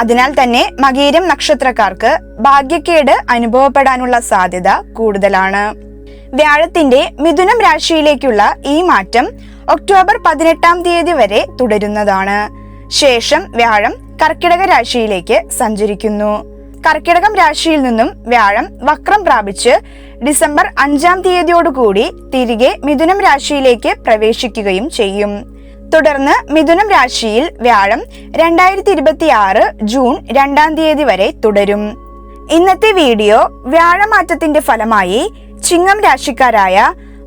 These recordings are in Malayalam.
അതിനാൽ തന്നെ മകീരം നക്ഷത്രക്കാർക്ക് ഭാഗ്യക്കേട് അനുഭവപ്പെടാനുള്ള സാധ്യത കൂടുതലാണ്. വ്യാഴത്തിന്റെ മിഥുനം രാശിയിലേക്കുള്ള ഈ മാറ്റം ഒക്ടോബർ പതിനെട്ടാം തീയതി വരെ തുടരുന്നതാണ്. ശേഷം വ്യാഴം കർക്കിടക രാശിയിലേക്ക് സഞ്ചരിക്കുന്നു. കർക്കിടകം രാശിയിൽ നിന്നും വ്യാഴം വക്രം പ്രാപിച്ച് ഡിസംബർ അഞ്ചാം തീയതിയോടുകൂടി തിരികെ മിഥുനം രാശിയിലേക്ക് പ്രവേശിക്കുകയും ചെയ്യും. തുടർന്ന് മിഥുനം രാശിയിൽ വ്യാഴം രണ്ടായിരത്തി ഇരുപത്തി ആറ് ജൂൺ രണ്ടാം തീയതി വരെ തുടരും. ഇന്നത്തെ വീഡിയോ വ്യാഴമാറ്റത്തിന്റെ ഫലമായി ചിങ്ങം രാശിക്കാരായ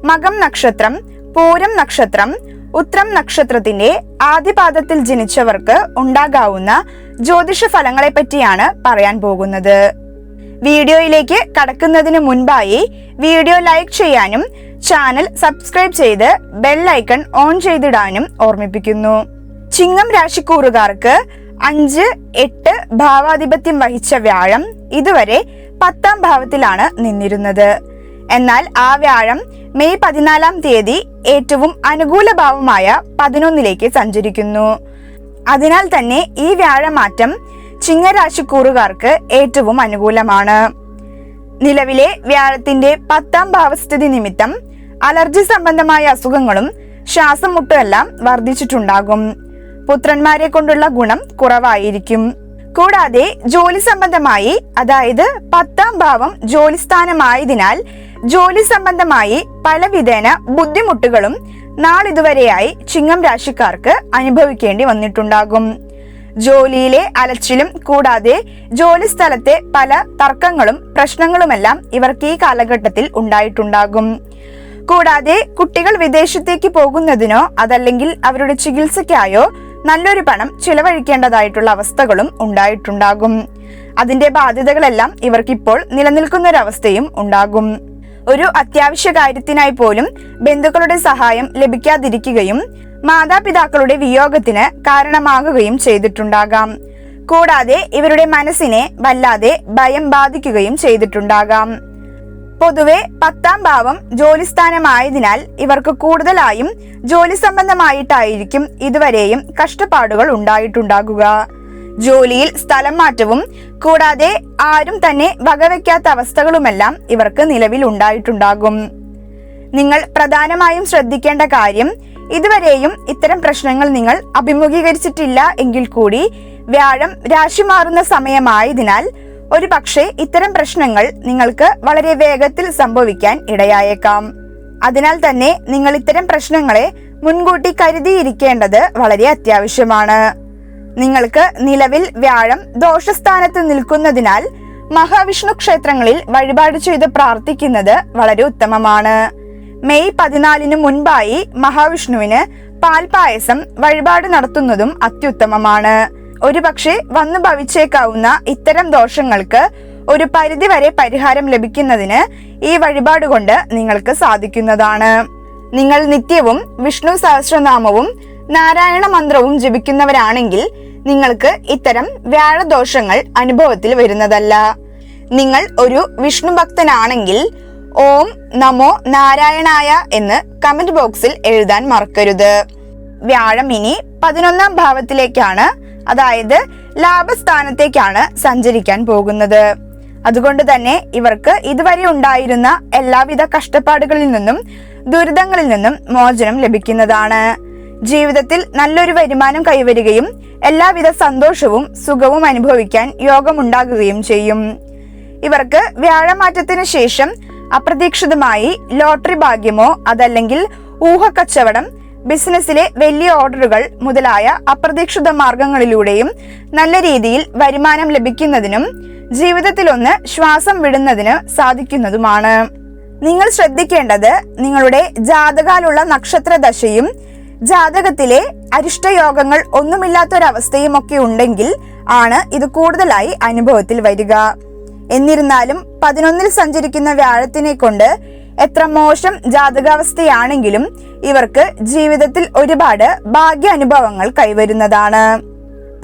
മകം നക്ഷത്രം പൂരം നക്ഷത്രം ഉത്രം നക്ഷത്രത്തിന്റെ ആദ്യപാദത്തിൽ ജനിച്ചവർക്ക് ഉണ്ടാകാവുന്ന ജ്യോതിഷ ഫലങ്ങളെ പറ്റിയാണ് പറയാൻ പോകുന്നത്. വീഡിയോയിലേക്ക് കടക്കുന്നതിന് മുൻപായി വീഡിയോ ലൈക്ക് ചെയ്യാനും ചാനൽ സബ്സ്ക്രൈബ് ചെയ്ത് ബെൽ ഐക്കൺ ഓൺ ചെയ്തിടാനും ഓർമ്മിപ്പിക്കുന്നു. ചിങ്ങം രാശിക്കൂറുകാർക്ക് അഞ്ച് എട്ട് ഭാവാധിപത്യം വഹിച്ച വ്യാഴം ഇതുവരെ പത്താം ഭാവത്തിലാണ് നിന്നിരുന്നത്. എന്നാൽ ആ വ്യാഴം മെയ് പതിനാലാം തീയതി ഏറ്റവും അനുകൂല ഭാവമായ പതിനൊന്നിലേക്ക് സഞ്ചരിക്കുന്നു. അതിനാൽ തന്നെ ഈ വ്യാഴമാറ്റം ചിങ്ങരാശിക്കൂറുകാർക്ക് ഏറ്റവും അനുകൂലമാണ്. നിലവിലെ വ്യാഴത്തിന്റെ പത്താം ഭാവസ്ഥിതി നിമിത്തം അലർജി സംബന്ധമായ അസുഖങ്ങളും ശ്വാസം മുട്ടുമെല്ലാം വർദ്ധിച്ചിട്ടുണ്ടാകും. പുത്രന്മാരെ കൊണ്ടുള്ള ഗുണം കുറവായിരിക്കും. കൂടാതെ ജോലി സംബന്ധമായി അതായത് പത്താം ഭാവം ജോലിസ്ഥാനമായതിനാൽ ജോലി സംബന്ധമായി പലവിധേന ബുദ്ധിമുട്ടുകളും നാളിതുവരെയായി ചിങ്ങം രാശിക്കാർക്ക് അനുഭവിക്കേണ്ടി വന്നിട്ടുണ്ടാകും. ജോലിയിലെ അലച്ചിലും കൂടാതെ ജോലി സ്ഥലത്തെ പല തർക്കങ്ങളും പ്രശ്നങ്ങളുമെല്ലാം ഇവർക്ക് ഈ കാലഘട്ടത്തിൽ ഉണ്ടായിട്ടുണ്ടാകും. കൂടാതെ കുട്ടികൾ വിദേശത്തേക്ക് പോകുന്നതിനോ അതല്ലെങ്കിൽ അവരുടെ ചികിത്സയ്ക്കായോ നല്ലൊരു പണം ചിലവഴിക്കേണ്ടതായിട്ടുള്ള അവസ്ഥകളും ഉണ്ടായിട്ടുണ്ടാകും. അതിന്റെ ബാധ്യതകളെല്ലാം ഇവർക്കിപ്പോൾ നിലനിൽക്കുന്നൊരവസ്ഥയും ഉണ്ടാകും. ഒരു അത്യാവശ്യ കാര്യത്തിനായി പോലും ബന്ധുക്കളുടെ സഹായം ലഭിക്കാതിരിക്കുകയും മാതാപിതാക്കളുടെ വിയോഗത്തിന് കാരണമാകുകയും ചെയ്തിട്ടുണ്ടാകാം. കൂടാതെ ഇവരുടെ മനസ്സിനെ വല്ലാതെ ഭയം ബാധിക്കുകയും ചെയ്തിട്ടുണ്ടാകാം. പൊതുവെ പത്താം ഭാവം ജോലിസ്ഥാനമായതിനാൽ ഇവർക്ക് കൂടുതലായും ജോലി സംബന്ധമായിട്ടായിരിക്കും ഇതുവരെയും കഷ്ടപ്പാടുകൾ ഉണ്ടായിട്ടുണ്ടാകുക. ജോലിയിൽ സ്ഥലം മാറ്റവും കൂടാതെ ആരും തന്നെ വകവയ്ക്കാത്ത അവസ്ഥകളുമെല്ലാം ഇവർക്ക് നിലവിൽ ഉണ്ടായിട്ടുണ്ടാകും. നിങ്ങൾ പ്രധാനമായും ശ്രദ്ധിക്കേണ്ട കാര്യം ഇതുവരെയും ഇത്തരം പ്രശ്നങ്ങൾ നിങ്ങൾ അഭിമുഖീകരിച്ചിട്ടില്ല എങ്കിൽ കൂടി വ്യാഴം രാശി മാറുന്ന സമയമായതിനാൽ ഒരു പക്ഷേ ഇത്തരം പ്രശ്നങ്ങൾ നിങ്ങൾക്ക് വളരെ വേഗത്തിൽ സംഭവിക്കാൻ ഇടയായേക്കാം. അതിനാൽ തന്നെ നിങ്ങൾ ഇത്തരം പ്രശ്നങ്ങളെ മുൻകൂട്ടി കരുതിയിരിക്കേണ്ടത് വളരെ അത്യാവശ്യമാണ്. നിങ്ങൾക്ക് നിലവിൽ വ്യാഴം ദോഷസ്ഥാനത്ത് നിൽക്കുന്നതിനാൽ മഹാവിഷ്ണു ക്ഷേത്രങ്ങളിൽ വഴിപാട് ചെയ്ത് പ്രാർത്ഥിക്കുന്നത് വളരെ ഉത്തമമാണ്. മെയ് പതിനാലിന് മുൻപായി മഹാവിഷ്ണുവിന് പാൽപായസം വഴിപാട് നടത്തുന്നതും അത്യുത്തമമാണ്. ഒരുപക്ഷെ വന്നു ഭവിച്ചേക്കാവുന്ന ഇത്തരം ദോഷങ്ങൾക്ക് ഒരു പരിധിവരെ പരിഹാരം ലഭിക്കുന്നതിന് ഈ വഴിപാട് കൊണ്ട് നിങ്ങൾക്ക് സാധിക്കുന്നതാണ്. നിങ്ങൾ നിത്യവും വിഷ്ണു സഹസ്രനാമവും നാരായണ മന്ത്രവും ജപിക്കുന്നവരാണെങ്കിൽ നിങ്ങൾക്ക് ഇത്തരം വ്യാഴദോഷങ്ങൾ അനുഭവത്തിൽ വരുന്നതല്ല. നിങ്ങൾ ഒരു വിഷ്ണു ഭക്തനാണെങ്കിൽ ഓം നമോ നാരായണായ എന്ന് കമന്റ് ബോക്സിൽ എഴുതാൻ മറക്കരുത്. വ്യാഴം ഇനി പതിനൊന്നാം ഭാവത്തിലേക്കാണ് അതായത് ലാഭസ്ഥാനത്തേക്കാണ് സഞ്ചരിക്കാൻ പോകുന്നത്. അതുകൊണ്ട് തന്നെ ഇവർക്ക് ഇതുവരെ ഉണ്ടായിരുന്ന എല്ലാവിധ കഷ്ടപ്പാടുകളിൽ നിന്നും ദുരിതങ്ങളിൽ നിന്നും മോചനം ലഭിക്കുന്നതാണ്. ജീവിതത്തിൽ നല്ലൊരു വരുമാനം കൈവരികയും എല്ലാവിധ സന്തോഷവും സുഖവും അനുഭവിക്കാൻ യോഗമുണ്ടാകുകയും ചെയ്യും. ഇവർക്ക് വ്യാഴമാറ്റത്തിന് ശേഷം അപ്രതീക്ഷിതമായി ലോട്ടറി ഭാഗ്യമോ അതല്ലെങ്കിൽ ഊഹക്കച്ചവടം ബിസിനസ്സിലെ വലിയ ഓർഡറുകൾ മുതലായ അപ്രതീക്ഷിത മാർഗങ്ങളിലൂടെയും നല്ല രീതിയിൽ വരുമാനം ലഭിക്കുന്നതിനും ജീവിതത്തിലൊന്ന് ശ്വാസം വിടുന്നതിന് സാധിക്കുന്നതുമാണ്. നിങ്ങൾ ശ്രദ്ധിക്കേണ്ടത് നിങ്ങളുടെ ജാതകാലുള്ള നക്ഷത്ര ദശയും ജാതകത്തിലെ അരിഷ്ടയോഗങ്ങൾ ഒന്നുമില്ലാത്തൊരവസ്ഥയും ഒക്കെ ഉണ്ടെങ്കിൽ ആണ് ഇത് കൂടുതലായി അനുഭവത്തിൽ വരിക. എന്നിരുന്നാലും പതിനൊന്നിൽ സഞ്ചരിക്കുന്ന വ്യാഴത്തിനെ കൊണ്ട് എത്ര മോശം ജാതകാവസ്ഥയാണെങ്കിലും ഇവർക്ക് ജീവിതത്തിൽ ഒരുപാട് ഭാഗ്യാനുഭവങ്ങൾ കൈവരുന്നതാണ്.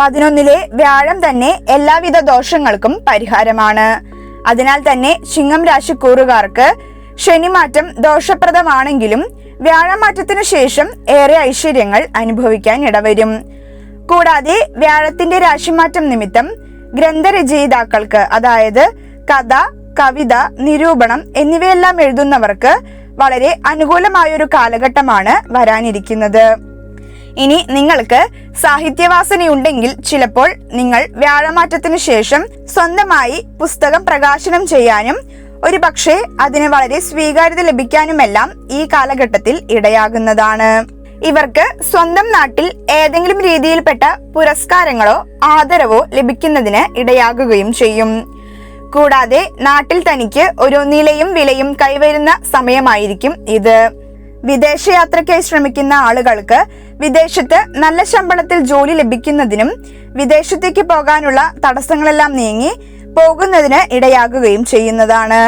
പതിനൊന്നിലെ വ്യാഴം തന്നെ എല്ലാവിധ ദോഷങ്ങൾക്കും പരിഹാരമാണ്. അതിനാൽ തന്നെ ചിങ്ങം രാശിക്കൂറുകാർക്ക് ശനിമാറ്റം ദോഷപ്രദമാണെങ്കിലും വ്യാഴമാറ്റത്തിനു ശേഷം ഏറെ ഐശ്വര്യങ്ങൾ അനുഭവിക്കാൻ ഇടവരും. കൂടാതെ വ്യാഴത്തിന്റെ രാശിമാറ്റം നിമിത്തം ഗ്രന്ഥരചയിതാക്കൾക്ക് അതായത് കഥ കവിത നിരൂപണം എന്നിവയെല്ലാം എഴുതുന്നവർക്ക് വളരെ അനുകൂലമായൊരു കാലഘട്ടമാണ് വരാനിരിക്കുന്നത്. ഇനി നിങ്ങൾക്ക് സാഹിത്യവാസനയുണ്ടെങ്കിൽ ചിലപ്പോൾ നിങ്ങൾ വ്യാഴമാറ്റത്തിന് ശേഷം സ്വന്തമായി പുസ്തകം പ്രകാശനം ചെയ്യാനും ഒരു പക്ഷേ അതിന് വളരെ സ്വീകാര്യത ലഭിക്കാനുമെല്ലാം ഈ കാലഘട്ടത്തിൽ ഇടയാകുന്നതാണ്. ഇവർക്ക് സ്വന്തം നാട്ടിൽ ഏതെങ്കിലും രീതിയിൽപ്പെട്ട പുരസ്കാരങ്ങളോ ആദരവോ ലഭിക്കുന്നതിന് ഇടയാകുകയും ചെയ്യും. കൂടാതെ നാട്ടിൽ തനിക്ക് ഒരു നിലയും വിലയും കൈവരുന്ന സമയമായിരിക്കും ഇത്. വിദേശയാത്രയ്ക്കായി ശ്രമിക്കുന്ന ആളുകൾക്ക് വിദേശത്ത് നല്ല ശമ്പളത്തിൽ ജോലി ലഭിക്കുന്നതിനും വിദേശത്തേക്ക് പോകാനുള്ള തടസ്സങ്ങളെല്ലാം നീങ്ങി പോകുന്നതിന് ഇടയാകുകയും ചെയ്യുന്നതാണ്.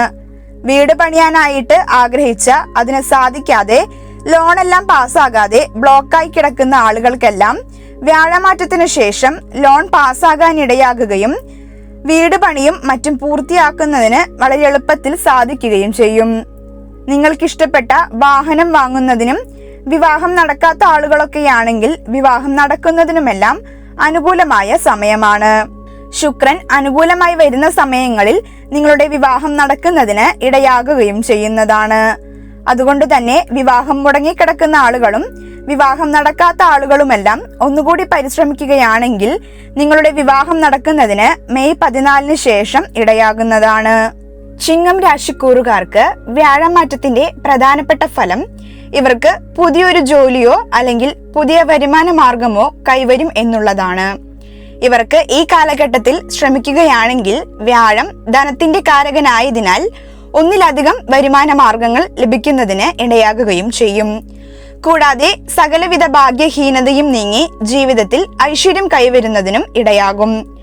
വീട് പണിയാനായിട്ട് ആഗ്രഹിച്ച അതിന് സാധിക്കാതെ ലോണെല്ലാം പാസ്സാകാതെ ബ്ലോക്കായി കിടക്കുന്ന ആളുകൾക്കെല്ലാം വ്യാഴമാറ്റത്തിന് ശേഷം ലോൺ പാസ്സാകാൻ ഇടയാകുകയും വീട് പണിയും മറ്റും പൂർത്തിയാക്കുന്നതിന് വളരെ എളുപ്പത്തിൽ സാധിക്കുകയും ചെയ്യും. നിങ്ങൾക്കിഷ്ടപ്പെട്ട വാഹനം വാങ്ങുന്നതിനും വിവാഹം നടക്കാത്ത ആളുകളൊക്കെയാണെങ്കിൽ വിവാഹം നടക്കുന്നതിനുമെല്ലാം അനുകൂലമായ സമയമാണ്. ശുക്രൻ അനുകൂലമായി വരുന്ന സമയങ്ങളിൽ നിങ്ങളുടെ വിവാഹം നടക്കുന്നതിന് ഇടയാകുകയും ചെയ്യുന്നതാണ്. അതുകൊണ്ട് തന്നെ വിവാഹം മുടങ്ങിക്കിടക്കുന്ന ആളുകളും വിവാഹം നടക്കാത്ത ആളുകളുമെല്ലാം ഒന്നുകൂടി പരിശ്രമിക്കുകയാണെങ്കിൽ നിങ്ങളുടെ വിവാഹം നടക്കുന്നതിന് മെയ് പതിനാലിന് ശേഷം ഇടയാകുന്നതാണ്. ചിങ്ങം രാശിക്കൂറുകാർക്ക് വ്യാഴമാറ്റത്തിന്റെ പ്രധാനപ്പെട്ട ഫലം ഇവർക്ക് പുതിയൊരു ജോലിയോ അല്ലെങ്കിൽ പുതിയ വരുമാന മാർഗമോ കൈവരും എന്നുള്ളതാണ്. ഇവർക്ക് ഈ കാലഘട്ടത്തിൽ ശ്രമിക്കുകയാണെങ്കിൽ വ്യാഴം ധനത്തിന്റെ കാരകനായതിനാൽ ഒന്നിലധികം വരുമാന മാർഗങ്ങൾ ലഭിക്കുന്നതിന് ഇടയാകുകയും ചെയ്യും. കൂടാതെ സകലവിധ ഭാഗ്യഹീനതയും നീങ്ങി ജീവിതത്തിൽ ഐശ്വര്യം കൈവരുന്നതിനും ഇടയാകും.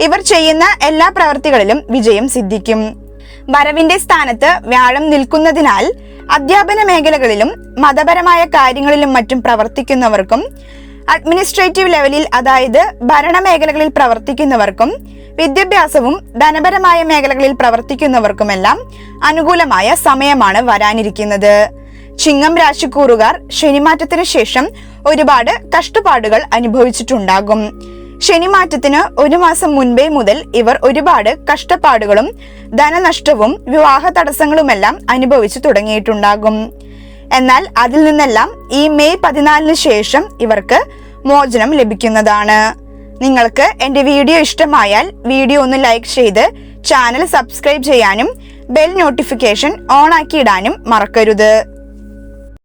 ഇവർ ചെയ്യുന്ന എല്ലാ പ്രവർത്തികളിലും വിജയം സിദ്ധിക്കും. വരവിന്റെ സ്ഥാനത്ത് വ്യാഴം നിൽക്കുന്നതിനാൽ അധ്യാപന മേഖലകളിലും മതപരമായ കാര്യങ്ങളിലും മറ്റും പ്രവർത്തിക്കുന്നവർക്കും അഡ്മിനിസ്ട്രേറ്റീവ് ലെവലിൽ അതായത് ഭരണമേഖലകളിൽ പ്രവർത്തിക്കുന്നവർക്കും വിദ്യാഭ്യാസവും ധനപരമായ മേഖലകളിൽ പ്രവർത്തിക്കുന്നവർക്കുമെല്ലാം അനുകൂലമായ സമയമാണ് വരാനിരിക്കുന്നത്. ചിങ്ങം രാശിക്കൂറുകാർ ശനിമാറ്റത്തിന് ശേഷം ഒരുപാട് കഷ്ടപ്പാടുകൾ അനുഭവിച്ചിട്ടുണ്ടാകും. ശനിമാറ്റത്തിന് ഒരു മാസം മുൻപേ മുതൽ ഇവർ ഒരുപാട് കഷ്ടപ്പാടുകളും ധനനഷ്ടവും വിവാഹ തടസ്സങ്ങളുമെല്ലാം അനുഭവിച്ചു തുടങ്ങിയിട്ടുണ്ടാകും. എന്നാൽ അതിൽ നിന്നെല്ലാം ഈ മെയ് പതിനാലിന് ശേഷം ഇവർക്ക് മോചനം ലഭിക്കുന്നതാണ്. നിങ്ങൾക്ക് എന്റെ വീഡിയോ ഇഷ്ടമായാൽ വീഡിയോ ഒന്ന് ലൈക്ക് ചെയ്ത് ചാനൽ സബ്സ്ക്രൈബ് ചെയ്യാനും ബെൽ നോട്ടിഫിക്കേഷൻ ഓൺ ആക്കി ഇടാനും മറക്കരുത്.